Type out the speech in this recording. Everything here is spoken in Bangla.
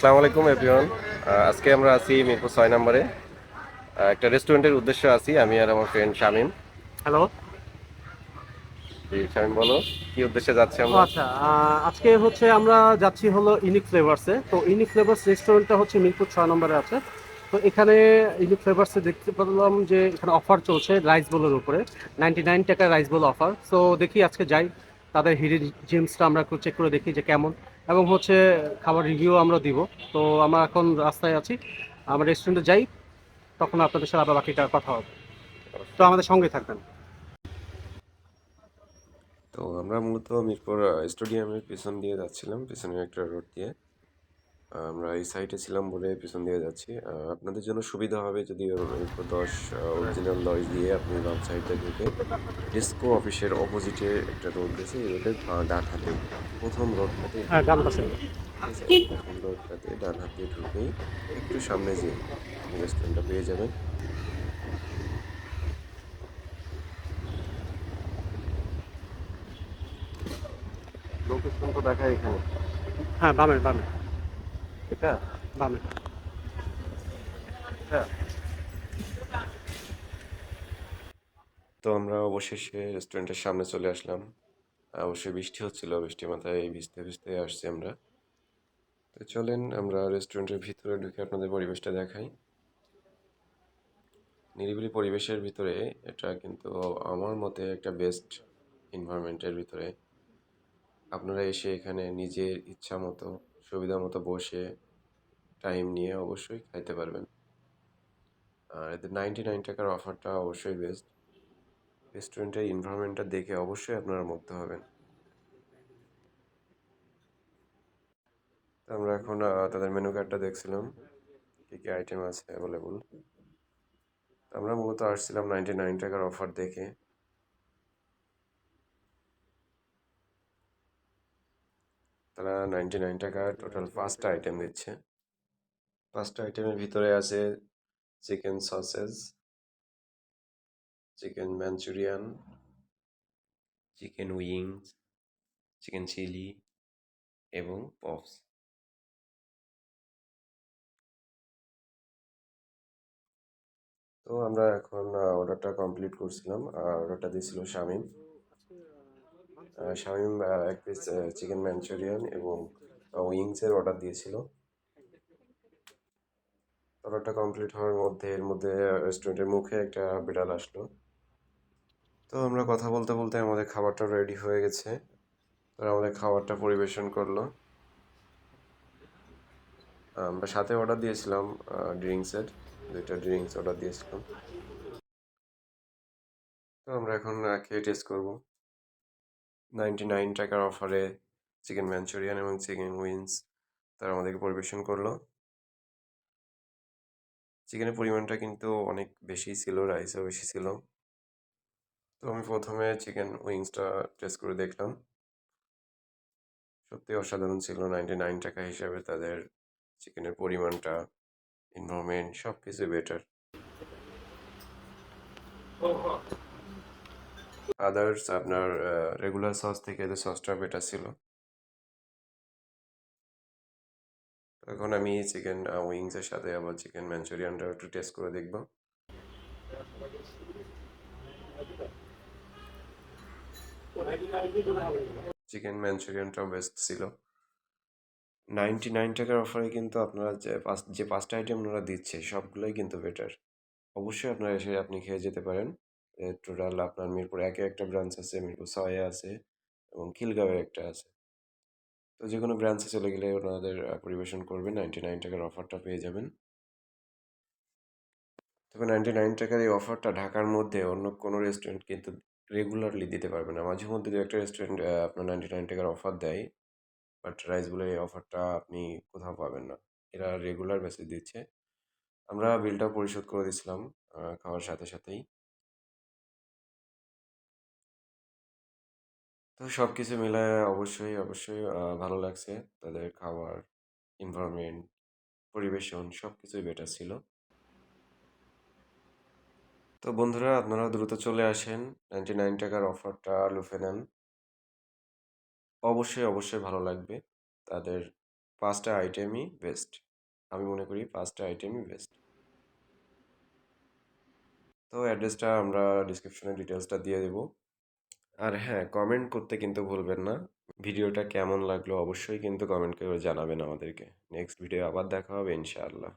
আসসালামু আলাইকুম এভরিওয়ান আজকে আমরা আছি মিরপুর ছয় নম্বরে। একটা রেস্টুরেন্টের উদ্দেশ্যে আছি আমি আর আমার ফ্রেন্ড শামিম। হ্যালো শামিম বলো কি উদ্দেশ্যে যাচ্ছি আমরা? আচ্ছা আজকে হচ্ছে আমরা যাচ্ছি হলো ইউনিক ফ্লেভার্সে তো ইউনিক ফ্লেভার্স রেস্টুরেন্টটা হচ্ছে মিরপুর ছয় নম্বরে আছে। তো এখানে ইউনিক ফ্লেভার্সে দেখতে পেলাম যে এখানে অফার চলছে রাইস বোলের উপরে। নাইনটি নাইন টাকা রাইস বোল অফার তো দেখি আজকে যাই তাদের হিডেন জেমসটা আমরা একটু চেক করে দেখি যে কেমন। এবং হচ্ছে খাবার রিভিউ আমরা দিব। তো আমরা এখন রাস্তায় আছি। আমরা রেস্টুরেন্টে যাই, তখন আপনাদের সাথে আবার বাকিটা কথা হবে। তো আমাদের সঙ্গে থাকবেন। তো আমরা মূলত মিরপুর স্টেডিয়ামের পিছন দিয়ে যাচ্ছিলাম পিছনে একটা রোড দিয়ে। আমরা এই সাইডে ছিলাম বলে পিছন দিয়ে যাচ্ছি। আপনাদের জন্য সুবিধা হবে যদি দশ অরিজিনাল দশ দিয়ে আপনি বাম সাইডে ঢুকে ডিসকো অফিসের অপোজিটে একটা রোড গেছে এই রোডের ডান হাতে প্রথম রোডটাতে হ্যাঁ ডান প্রথম রোডটাতে ডান হাত ঢুকেই একটু সামনে যে রেস্টুরেন্টটা পেয়ে যাবেন। লোকেশন তো দেখায় এখানে। হ্যাঁ বামে বামে। এটা তো আমরা অবশেষে রেস্টুরেন্টের সামনে চলে আসলাম। অবশ্যই বৃষ্টি হচ্ছিল বৃষ্টি মাথায় ভিজতে ভিজতে আসছি আমরা। তো চলেন, আমরা রেস্টুরেন্টের ভিতরে ঢুকে আপনাদের পরিবেশটা দেখাই। নিরিবিলি পরিবেশের ভিতরে এটা কিন্তু আমার মতে একটা বেস্ট এনভায়রনমেন্টের ভিতরে। আপনারা এসে এখানে নিজের ইচ্ছা মতো সুবিধা মতো বসে টাইম নিয়ে অবশ্যই খাইতে পারবেন। আর এদের নাইনটি নাইন টাকার অফারটা অবশ্যই বেস্ট রেস্টুরেন্টের এনভায়রনমেন্টটা দেখে অবশ্যই আপনারা মুগ্ধ হবেন। আমরা এখন তাদের মেনু কার্ডটা দেখছিলাম। কী কী আইটেম আছে অ্যাভেলেবল আমরা মূলত আসছিলাম নাইনটি নাইন টাকার অফার দেখে। তারা নাইনটি নাইন টাকা টোটাল পাঁচটা আইটেম দিচ্ছে। পাঁচটা আইটেমের ভিতরে আছে chicken sausage chicken Manchurian chicken wings chicken chilli এবং পপস তো আমরা এখন অর্ডারটা কমপ্লিট করছিলাম। আর অর্ডারটা দিয়েছিল শামিম। শামিম এক পিস চিকেন ম্যাঞ্চুরিয়ান এবং উইংসের অর্ডার দিয়েছিল। অর্ডারটা কমপ্লিট হওয়ার মধ্যে, এর মধ্যে রেস্টুরেন্টের মুখে একটা বিড়াল আসলো। তো আমরা কথা বলতে বলতে আমাদের খাবারটা রেডি হয়ে গেছে। তারা আমাদের খাবারটা পরিবেশন করল। আমরা সাথে অর্ডার দিয়েছিলাম ড্রিঙ্কসের দুইটা ড্রিঙ্কস অর্ডার দিয়েছিলাম। তো আমরা এখন খেয়ে টেস্ট করব। নাইনটি নাইন টাকার অফারে চিকেন ম্যাঞ্চুরিয়ান এবং চিকেন উইংস তারা আমাদেরকে পরিবেশন করল। চিকেনের পরিমাণটা কিন্তু অনেক বেশি ছিল রাইসও বেশি ছিল। তো আমি প্রথমে চিকেন উইংসটা টেস্ট করে দেখলাম। সত্যি অসাধারণ ছিল নাইনটি নাইন টাকা হিসাবে তাদের চিকেনের পরিমাণটা এনভারনমেন্ট সব কিছু বেটার আদার্স আপনার রেগুলার সস থেকে এদের সসটা বেটার ছিল। এখন আমি চিকেন উইংসের সাথে আবার চিকেন ম্যাঞ্চুরিয়ানটা একটু টেস্ট করে দেখব। চিকেন ম্যাঞ্চুরিয়ানটাও বেস্ট ছিল। নাইনটি নাইন টাকার অফারে কিন্তু আপনারা যে পাঁচ, যে পাঁচটা আইটেম ওনারা দিচ্ছে, সবগুলোই কিন্তু বেটার অবশ্যই আপনারা এসে আপনি খেয়ে যেতে পারেন। টোটাল আপনার মিরপুর একে একটা ব্রাঞ্চ আছে, মিরপুর ছয়ে আছে এবং খিলগাঁওয়ে একটা আছে। তো যে কোনো ব্রাঞ্চে চলে গেলে ওনাদের পরিবেশন করবেন। নাইনটি নাইন টাকার অফারটা পেয়ে যাবেন। তবে নাইনটি নাইন টাকার এই অফারটা ঢাকার মধ্যে অন্য কোনো রেস্টুরেন্ট কিন্তু রেগুলারলি দিতে পারবে না। মাঝে মধ্যে দু একটা রেস্টুরেন্ট আপনার নাইনটি নাইন টাকার অফার দেয় বাট রাইসগুলোর এই অফারটা আপনি কোথাও পাবেন না। এরা রেগুলার বেসিস দিচ্ছে। আমরা বিলটাও পরিশোধ করে দিয়েছিলাম খাওয়ার সাথে সাথেই। তো সব কিছু মিলায় অবশ্যই অবশ্যই ভালো লাগছে। তাদের খাবার এনভায়রনমেন্ট পরিবেশন সব কিছুই বেটার ছিল। তো বন্ধুরা আপনারা দ্রুত চলে আসেন। নাইনটি নাইন টাকার অফারটা লুফে নেন। অবশ্যই অবশ্যই ভালো লাগবে। তাদের পাঁচটা আইটেমই বেস্ট আমি মনে করি পাঁচটা আইটেমই বেস্ট তো অ্যাড্রেসটা আমরা ডিসক্রিপশনে ডিটেলসটা দিয়ে দেবো। আর হ্যাঁ কমেন্ট করতে কিন্তু ভুলবেন না। ভিডিওটা কেমন লাগল অবশ্যই কিন্তু কমেন্ট করে জানাবেন আমাদেরকে। নেক্সট ভিডিও আবার দেখা হবে ইনশাআল্লাহ।